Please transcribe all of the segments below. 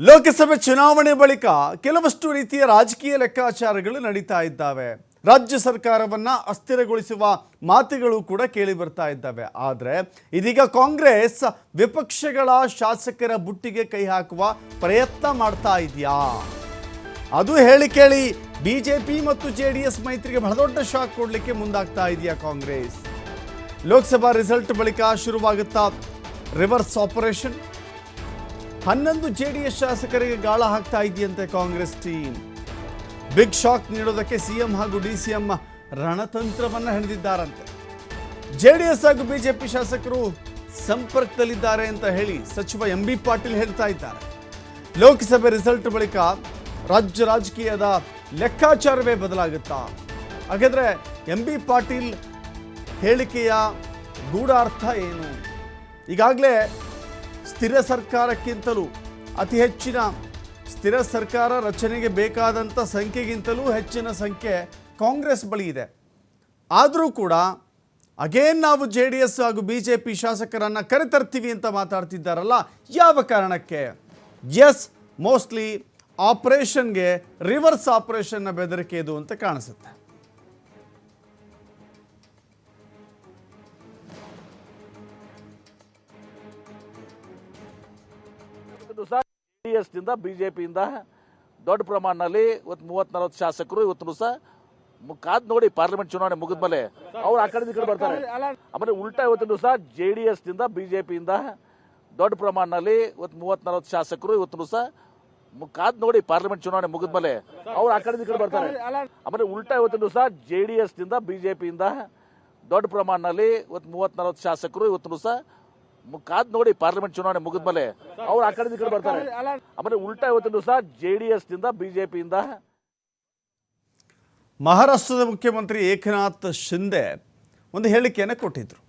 ಲೋಕಸಭೆ ಚುನಾವಣೆ ಬಳಿಕ ಕೆಲವಷ್ಟು ರೀತಿಯ ರಾಜಕೀಯ ಲೆಕ್ಕಾಚಾರಗಳು ನಡೀತಾ ಇದ್ದಾವೆ. ರಾಜ್ಯ ಸರ್ಕಾರವನ್ನ ಅಸ್ಥಿರಗೊಳಿಸುವ ಮಾತುಗಳು ಕೂಡ ಕೇಳಿ ಬರ್ತಾ ಇದ್ದಾವೆ. ಆದರೆ ಇದೀಗ ಕಾಂಗ್ರೆಸ್ ವಿಪಕ್ಷಗಳ ಶಾಸಕರ ಬುಟ್ಟಿಗೆ ಕೈ ಹಾಕುವ ಪ್ರಯತ್ನ ಮಾಡ್ತಾ ಇದೆಯಾ? ಅದು ಹೇಳಿ ಕೇಳಿ ಬಿಜೆಪಿ ಮತ್ತು ಜೆ ಡಿ ಎಸ್ ಮೈತ್ರಿಗೆ ಬಹಳ ದೊಡ್ಡ ಶಾಕ್ ಕೊಡಲಿಕ್ಕೆ ಮುಂದಾಗ್ತಾ ಇದೆಯಾ ಕಾಂಗ್ರೆಸ್? ಲೋಕಸಭಾ ರಿಸಲ್ಟ್ ಬಳಿಕ ಶುರುವಾಗುತ್ತಾ ರಿವರ್ಸ್ ಆಪರೇಷನ್? ಹನ್ನೊಂದು ಜೆ ಡಿ ಎಸ್ ಶಾಸಕರಿಗೆ ಗಾಳ ಹಾಕ್ತಾ ಇದೆಯಂತೆ ಕಾಂಗ್ರೆಸ್ ಟೀಮ್. ಬಿಗ್ ಶಾಕ್ ನೀಡೋದಕ್ಕೆ ಸಿಎಂ ಹಾಗೂ ಡಿ ಸಿ ಎಂ ರಣತಂತ್ರವನ್ನು ಹೆಣೆದಿದ್ದಾರಂತೆ. ಜೆ ಡಿ ಎಸ್ ಹಾಗೂ ಬಿಜೆಪಿ ಶಾಸಕರು ಸಂಪರ್ಕದಲ್ಲಿದ್ದಾರೆ ಅಂತ ಹೇಳಿ ಸಚಿವ ಎಂ ಬಿ ಪಾಟೀಲ್ ಹೇಳ್ತಾ ಇದ್ದಾರೆ. ಲೋಕಸಭೆ ರಿಸಲ್ಟ್ ಬಳಿಕ ರಾಜ್ಯ ರಾಜಕೀಯದ ಲೆಕ್ಕಾಚಾರವೇ ಬದಲಾಗುತ್ತಾ? ಹಾಗಾದ್ರೆ ಎಂ ಬಿ ಪಾಟೀಲ್ ಹೇಳಿಕೆಯ ಗೂಢಾರ್ಥ ಏನು? ಈಗಾಗಲೇ ಸ್ಥಿರ ಸರ್ಕಾರಕ್ಕಿಂತಲೂ ಅತಿ ಹೆಚ್ಚಿನ ಸ್ಥಿರ ಸರ್ಕಾರ ರಚನೆಗೆ ಬೇಕಾದಂಥ ಸಂಖ್ಯೆಗಿಂತಲೂ ಹೆಚ್ಚಿನ ಸಂಖ್ಯೆ ಕಾಂಗ್ರೆಸ್ ಬಳಿ ಇದೆ. ಆದರೂ ಕೂಡ ಅಗೇನ್ ನಾವು ಜೆ ಡಿ ಎಸ್ ಹಾಗೂ ಬಿ ಜೆ ಪಿ ಶಾಸಕರನ್ನು ಕರೆತರ್ತೀವಿ ಅಂತ ಮಾತಾಡ್ತಿದ್ದಾರಲ್ಲ, ಯಾವ ಕಾರಣಕ್ಕೆ? ಎಸ್ ಮೋಸ್ಟ್ಲಿ ಆಪರೇಷನ್ಗೆ ರಿವರ್ಸ್ ಆಪರೇಷನ್ನ ಬೆದರಿಕೆ ಇದು ಅಂತ ಕಾಣಿಸುತ್ತೆ. ಇವತ್ತು ಸಹ ನಿಂದ ಬಿಜೆಪಿಯಿಂದ ದೊಡ್ಡ ಪ್ರಮಾಣದಲ್ಲಿ ಇವತ್ತು ಮೂವತ್ ನಲವತ್ತು ಶಾಸಕರು ಇವತ್ತು ಸಹ ಕಾದ್ ನೋಡಿ ಪಾರ್ಲಿಮೆಂಟ್ ಚುನಾವಣೆ ಮುಗಿದ್ಮೇಲೆ ಅವ್ರು ಆ ಕಡೆ ಈ ಕಡೆ ಬರ್ತಾರೆ. ಆಮೇಲೆ ಉಲ್ಟಾ ಇವತ್ತು ಸಹ ಬಿ ನಿಂದ ಬಿಜೆಪಿಯಿಂದ ದೊಡ್ಡ ಪ್ರಮಾಣದಲ್ಲಿ ಇವತ್ತು ಮೂವತ್ ನಲವತ್ತು ಶಾಸಕರು ಇವತ್ತು ಸಹ ಕಾದ್ ನೋಡಿ ಪಾರ್ಲಿಮೆಂಟ್ ಚುನಾವಣೆ ಮುಗಿದ್ಮೇಲೆ ಅವ್ರು ಆ ಕಡೆ ಈ ಕಡೆ ಬರ್ತಾರೆ. ಆಮೇಲೆ ಉಲ್ಟಾ ಇವತ್ತು ಸಹ ಬಿ ನಿಂದ ಬಿಜೆಪಿಯಿಂದ ದೊಡ್ಡ ಪ್ರಮಾಣದಲ್ಲಿ ಇವತ್ತು ಮೂವತ್ ನಲವತ್ತು ಶಾಸಕರು ಇವತ್ತು ಸಹ ಕಾದ್ ನೋಡಿ ಪಾರ್ಲಿಮೆಂಟ್ ಚುನಾವಣೆ ಮುಗಿದ ಮೇಲೆ ಅವ್ರು ಆ ಕಡೆ ಈ ಕಡೆ ಬರ್ತಾರೆ. ಆಮೇಲೆ ಉಲ್ಟಾ ಇವತ್ತಿನ ದಿವಸ ಜೆ ಡಿ ಎಸ್ನಿಂದ ಬಿಜೆಪಿಯಿಂದ ಮಹಾರಾಷ್ಟ್ರದ ಮುಖ್ಯಮಂತ್ರಿ ಏಕನಾಥ್ ಶಿಂದೆ ಒಂದು ಹೇಳಿಕೆಯನ್ನು ಕೊಟ್ಟಿದ್ದರು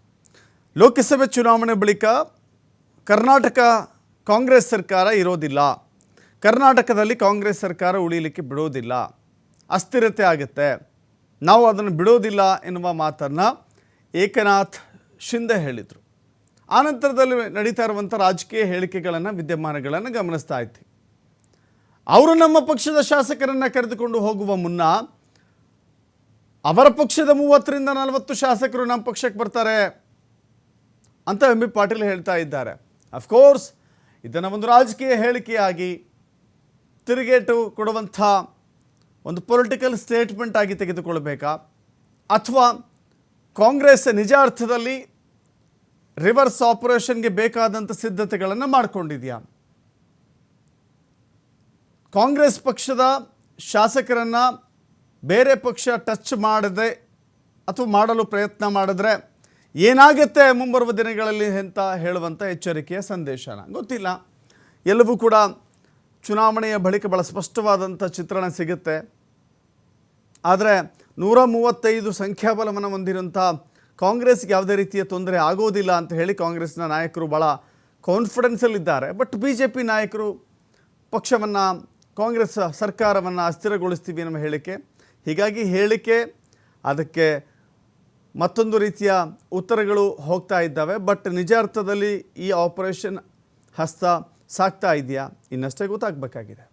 ಲೋಕಸಭೆ ಚುನಾವಣೆ ಬಳಿಕ ಕರ್ನಾಟಕ ಕಾಂಗ್ರೆಸ್ ಸರ್ಕಾರ ಇರೋದಿಲ್ಲ. ಕರ್ನಾಟಕದಲ್ಲಿ ಕಾಂಗ್ರೆಸ್ ಸರ್ಕಾರ ಉಳಿಯಲಿಕ್ಕೆ ಬಿಡೋದಿಲ್ಲ. ಅಸ್ಥಿರತೆ ಆಗುತ್ತೆ. ನಾವು ಅದನ್ನು ಬಿಡೋದಿಲ್ಲ ಎನ್ನುವ ಮಾತನ್ನು ಏಕನಾಥ್ ಶಿಂದೆ ಹೇಳಿದರು. ಆನಂತರದಲ್ಲಿ ನಡೀತಾ ಇರುವಂಥ ರಾಜಕೀಯ ಹೇಳಿಕೆಗಳನ್ನು, ವಿದ್ಯಮಾನಗಳನ್ನು ಗಮನಿಸ್ತಾ ಇತ್ತು ಅವರು ನಮ್ಮ ಪಕ್ಷದ ಶಾಸಕರನ್ನು ಕರೆದುಕೊಂಡು ಹೋಗುವ ಮುನ್ನ ಅವರ ಪಕ್ಷದ ಮೂವತ್ತರಿಂದ ನಲವತ್ತು ಶಾಸಕರು ನಮ್ಮ ಪಕ್ಷಕ್ಕೆ ಬರ್ತಾರೆ ಅಂತ ಎಂ ಬಿ ಪಾಟೀಲ್ ಹೇಳ್ತಾ ಇದ್ದಾರೆ. ಅಫ್ಕೋರ್ಸ್ ಇದನ್ನು ಒಂದು ರಾಜಕೀಯ ಹೇಳಿಕೆಯಾಗಿ ತಿರುಗೇಟು ಕೊಡುವಂಥ ಒಂದು ಪೊಲಿಟಿಕಲ್ ಸ್ಟೇಟ್ಮೆಂಟ್ ಆಗಿ ತೆಗೆದುಕೊಳ್ಬೇಕಾ? ಅಥವಾ ಕಾಂಗ್ರೆಸ್ ನಿಜ ಅರ್ಥದಲ್ಲಿ ರಿವರ್ಸ್ ಆಪರೇಷನ್ಗೆ ಬೇಕಾದಂಥ ಸಿದ್ಧತೆಗಳನ್ನು ಮಾಡಿಕೊಂಡಿದೆಯಾ? ಕಾಂಗ್ರೆಸ್ ಪಕ್ಷದ ಶಾಸಕರನ್ನು ಬೇರೆ ಪಕ್ಷ ಟಚ್ ಮಾಡದೆ ಅಥವಾ ಮಾಡಲು ಪ್ರಯತ್ನ ಮಾಡಿದ್ರೆ ಏನಾಗುತ್ತೆ ಮುಂಬರುವ ದಿನಗಳಲ್ಲಿ ಅಂತ ಹೇಳುವಂಥ ಎಚ್ಚರಿಕೆಯ ಸಂದೇಶನ ಗೊತ್ತಿಲ್ಲ. ಎಲ್ಲವೂ ಕೂಡ ಚುನಾವಣೆಯ ಬಳಿಕ ಭಾಳ ಸ್ಪಷ್ಟವಾದಂಥ ಚಿತ್ರಣ ಸಿಗುತ್ತೆ. ಆದರೆ ನೂರ ಮೂವತ್ತೈದು ಸಂಖ್ಯಾಬಲವನ್ನು ಹೊಂದಿರುವಂಥ ಕಾಂಗ್ರೆಸ್ಗೆ ಯಾವುದೇ ರೀತಿಯ ತೊಂದರೆ ಆಗೋದಿಲ್ಲ ಅಂತ ಹೇಳಿ ಕಾಂಗ್ರೆಸ್ನ ನಾಯಕರು ಭಾಳ ಕಾನ್ಫಿಡೆನ್ಸಲ್ಲಿದ್ದಾರೆ. ಬಟ್ ಬಿ ಜೆ ಪಿ ನಾಯಕರು ಪಕ್ಷವನ್ನು, ಕಾಂಗ್ರೆಸ್ ಸರ್ಕಾರವನ್ನು ಅಸ್ಥಿರಗೊಳಿಸ್ತೀವಿ ನಮ್ಮ ಹೇಳಿಕೆ. ಹೀಗಾಗಿ ಹೇಳಿಕೆ, ಅದಕ್ಕೆ ಮತ್ತೊಂದು ರೀತಿಯ ಉತ್ತರಗಳು ಹೋಗ್ತಾ ಇದ್ದಾವೆ. ಬಟ್ ನಿಜ ಅರ್ಥದಲ್ಲಿ ಈ ಆಪರೇಷನ್ ಹಸ್ತ ಸಾಕ್ತಾ ಇದೆಯಾ ಇನ್ನಷ್ಟೇ ಗೊತ್ತಾಗಬೇಕಾಗಿದೆ.